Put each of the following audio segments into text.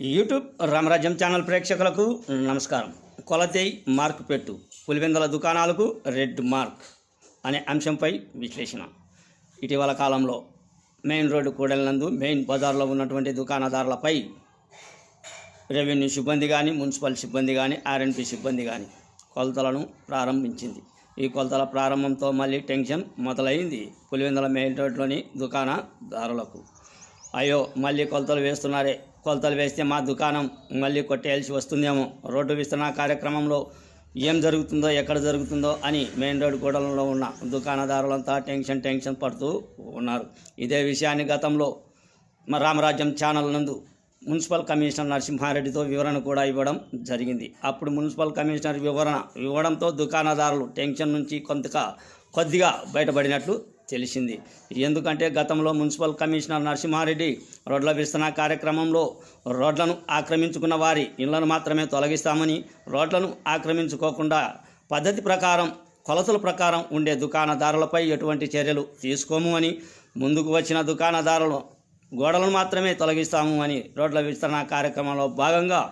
YouTube రామరాజ్యం channel ప్రేక్షకులకు నమస్కారం. కొలతై mark పెట్టు. పులివెందల దుకాణాలకు రెడ్ మార్క్ అనే అంశంపై విశ్లేషణ. ఇటీవల కాలంలో మెయిన్ రోడ్డు కూడలినందు మెయిన్ బజార్లో ఉన్నటువంటి దుకాణదారులపై రెవెన్యూ సిబ్బంది కానీ మున్సిపల్ సిబ్బంది కానీ ఆర్ఎన్పి సిబ్బంది కానీ కొలతలను ప్రారంభించింది. ఈ కొలతల ప్రారంభంతో మళ్ళీ టెన్షన్ మొదలైంది పులివెందల మెయిన్ రోడ్లోని దుకాణదారులకు. అయ్యో మళ్ళీ కొలతలు వేస్తున్నారే. కొలతలు వేస్తే మా దుకాణం మళ్ళీ కొట్టేయాల్సి వస్తుందేమో. రోడ్డు విస్తరణ కార్యక్రమంలో ఏం జరుగుతుందో ఎక్కడ జరుగుతుందో అని మెయిన్ రోడ్ గూడెంలో ఉన్న దుకాణదారులంతా టెన్షన్ టెన్షన్ పడుతూ ఉన్నారు. ఇదే విషయాన్ని గతంలో మా రామరాజ్యం ఛానల్ నందు మున్సిపల్ కమిషనర్ నరసింహారెడ్డితో వివరణ కూడా ఇవ్వడం జరిగింది. అప్పుడు మున్సిపల్ కమిషనర్ వివరణ ఇవ్వడంతో దుకాణదారులు టెన్షన్ నుంచి కొంత కొద్దిగా బయటపడినట్లు తెలిసింది. ఎందుకంటే గతంలో మున్సిపల్ కమిషనర్ నరసింహారెడ్డి రోడ్ల విస్తరణ కార్యక్రమంలో రోడ్లను ఆక్రమించుకున్న వారి ఇళ్ళను మాత్రమే తొలగిస్తామని రోడ్లను ఆక్రమించుకోకుండా పద్ధతి ప్రకారం కొలతల ప్రకారం ఉండే దుకాణదారులపై ఎటువంటి చర్యలు తీసుకోము అని ముందుకు వచ్చిన దుకాణదారులు గోడలను మాత్రమే తొలగిస్తాము అని రోడ్ల విస్తరణ కార్యక్రమంలో భాగంగా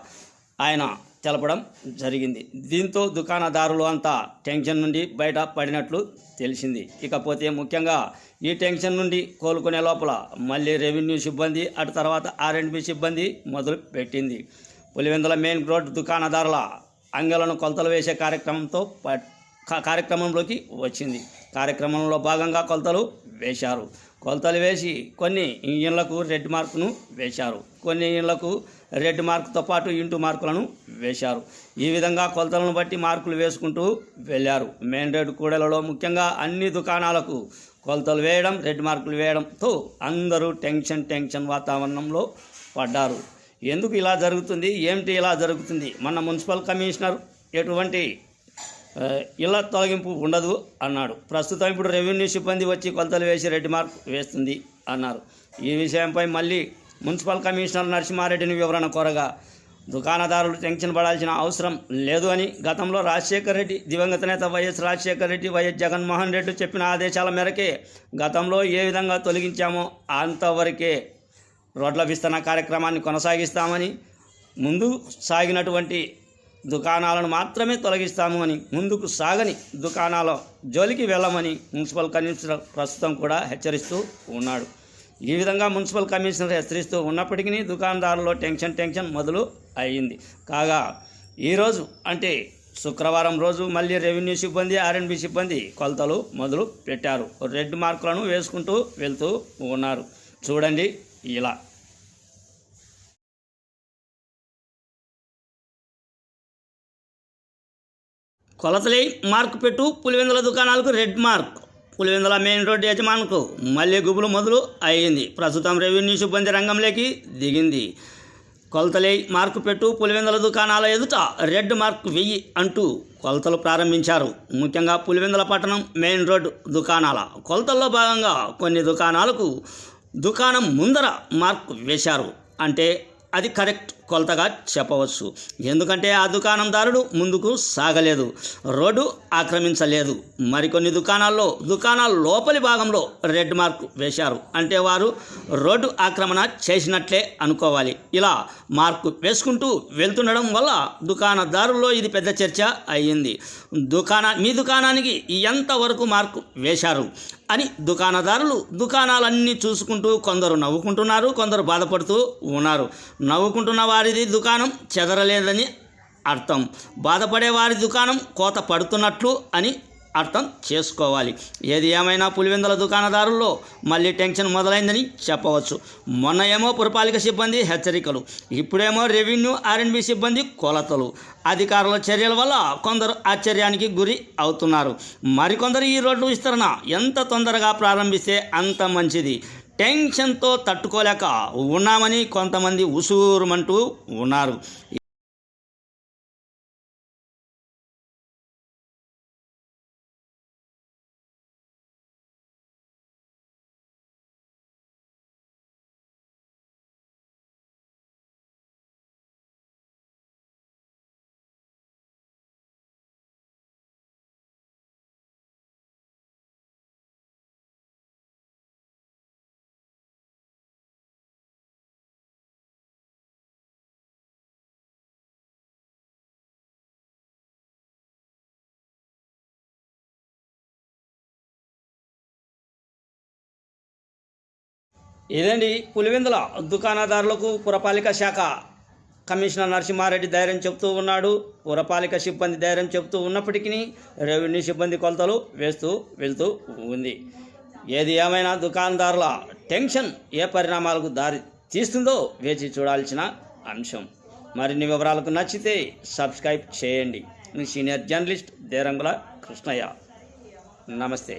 ఆయన తెలపడం జరిగింది. దీంతో దుకాణదారులు అంతా టెన్షన్ నుండి బయట పడినట్లు తెలిసింది. ఇకపోతే ముఖ్యంగా ఈ టెన్షన్ నుండి కోలుకునే లోపల మళ్ళీ రెవెన్యూ సిబ్బంది అటు తర్వాత ఆర్ఎండ్బి సిబ్బంది మొదలు పెట్టింది. పులివెందుల మెయిన్ రోడ్ దుకాణదారుల అంగలను కొలతలు వేసే కార్యక్రమంతో కార్యక్రమంలోకి వచ్చింది. కార్యక్రమంలో భాగంగా కొలతలు వేశారు. కొలతలు వేసి కొన్ని ఇంజన్లకు రెడ్ మార్కును వేశారు. కొన్ని ఇంజన్లకు రెడ్ మార్కుతో పాటు ఇంటు మార్కులను వేశారు. ఈ విధంగా కొలతలను బట్టి మార్కులు వేసుకుంటూ వెళ్ళారు. మెయిన్ రోడ్ కూడలలో ముఖ్యంగా అన్ని దుకాణాలకు కొలతలు వేయడం రెడ్ మార్కులు వేయడంతో అందరూ టెన్షన్ టెన్షన్ వాతావరణంలో పడ్డారు. ఎందుకు ఇలా జరుగుతుంది? ఏమిటి ఇలా జరుగుతుంది? మన మున్సిపల్ కమిషనర్ ఎటువంటి ఇళ్ళ తొలగింపు ఉండదు అన్నాడు. ప్రస్తుతం ఇప్పుడు రెవెన్యూ సిబ్బంది వచ్చి కొలతలు వేసి రెడ్ మార్క్ వేస్తుంది అన్నారు. ఈ విషయంపై మళ్ళీ మున్సిపల్ కమిషనర్ నరసింహారెడ్డిని వివరణ కోరగా దుకాణదారులు టెన్షన్ పడాల్సిన అవసరం లేదు అని గతంలో రాజశేఖర్ రెడ్డి దివంగత నేత వైఎస్ రాజశేఖర్ రెడ్డి వైఎస్ జగన్మోహన్ రెడ్డి చెప్పిన ఆదేశాల మేరకే గతంలో ఏ విధంగా తొలగించామో అంతవరకే రోడ్ల విస్తరణ కార్యక్రమాన్ని కొనసాగిస్తామని ముందు సాగినటువంటి దుకాణాలను మాత్రమే తొలగిస్తాము అని ముందుకు సాగని దుకాణాల జోలికి వెళ్ళమని మున్సిపల్ కమిషనర్ ప్రస్తుతం కూడా హెచ్చరిస్తూ ఉన్నాడు. ఈ విధంగా మున్సిపల్ కమిషనర్ హెచ్చరిస్తూ ఉన్నప్పటికీ దుకాణదారులో టెన్షన్ టెన్షన్ మొదలు అయ్యింది కాగా ఈరోజు అంటే శుక్రవారం రోజు మళ్ళీ రెవెన్యూ సిబ్బంది ఆర్ఎన్బి సిబ్బంది కొలతలు మొదలు పెట్టారు. రెడ్ మార్కులను వేసుకుంటూ వెళ్తూ ఉన్నారు. చూడండి ఇలా. కొలతలై మార్క్ పెట్టు పులివెందుల దుకాణాలకు red mark. Pulivendula main road యజమానుకు మళ్ళీ గుబులు మొదలు అయ్యింది ప్రస్తుతం రెవెన్యూ సిబ్బంది రంగంలోకి దిగింది. కొలతలై మార్కు పెట్టు పులివెందుల దుకాణాల ఎదుట రెడ్ మార్క్ వెయ్యి అంటూ కొలతలు ప్రారంభించారు. ముఖ్యంగా పులివెందుల పట్టణం మెయిన్ రోడ్డు దుకాణాల కొలతల్లో భాగంగా కొన్ని దుకాణాలకు దుకాణం ముందర మార్క్ వేశారు. అంటే అది కరెక్ట్ కొలతగా చెప్పవచ్చు. ఎందుకంటే ఆ దుకాణందారుడు ముందుకు సాగలేదు. రోడ్డు ఆక్రమించలేదు. మరికొన్ని దుకాణాల్లో దుకాణాల లోపలి భాగంలో రెడ్ మార్క్ వేశారు. అంటే వారు రోడ్డు ఆక్రమణ చేసినట్లే అనుకోవాలి. ఇలా మార్కు వేసుకుంటూ వెళ్తుండడం వల్ల దుకాణదారుల్లో ఇది పెద్ద చర్చ అయ్యింది. దుకాణ మీ దుకాణానికి ఎంతవరకు మార్కు వేశారు? అని దుకాణదారులు దుకాణాలన్నీ చూసుకుంటూ కొందరు నవ్వుకుంటున్నారు కొందరు బాధపడుతూ ఉన్నారు. నవ్వుకుంటున్న వారిది దుకాణం చెదరలేదని అర్థం. బాధపడే వారి దుకాణం కోత పడుతున్నట్లు అని అర్థం చేసుకోవాలి. ఏది ఏమైనా పులివెందుల దుకాణదారుల్లో మళ్ళీ టెన్షన్ మొదలైందని చెప్పవచ్చు. మొన్న ఏమో పురపాలిక సిబ్బంది హెచ్చరికలు ఇప్పుడేమో రెవెన్యూ ఆర్ఎండ్బి సిబ్బంది కొలతలు. అధికారుల చర్యల వల్ల కొందరు ఆశ్చర్యానికి గురి అవుతున్నారు. మరికొందరు ఈ రోడ్డు విస్తరణ ఎంత తొందరగా ప్రారంభిస్తే అంత మంచిది? టెన్షన్తో తట్టుకోలేక ఉన్నామని కొంతమంది ఉసూరుమంటూ ఉన్నారు. ఇదండి పులివెందుల దుకాణదారులకు పురపాలిక శాఖ కమిషనర్ నరసింహారెడ్డి ధైర్యం చెప్తూ ఉన్నాడు. పురపాలిక సిబ్బంది ధైర్యం చెప్తూ ఉన్నప్పటికీ రెవెన్యూ సిబ్బంది కొలతలు వేస్తూ వెళ్తూ ఉంది. ఏది ఏమైనా దుకాణదారుల టెన్షన్ ఏ పరిణామాలకు దారి తీస్తుందో వేచి చూడాల్సిన అంశం. మరిన్ని వివరాలకు నచ్చితే సబ్స్క్రైబ్ చేయండి. Senior journalist Derangula Krishnaiah. నమస్తే.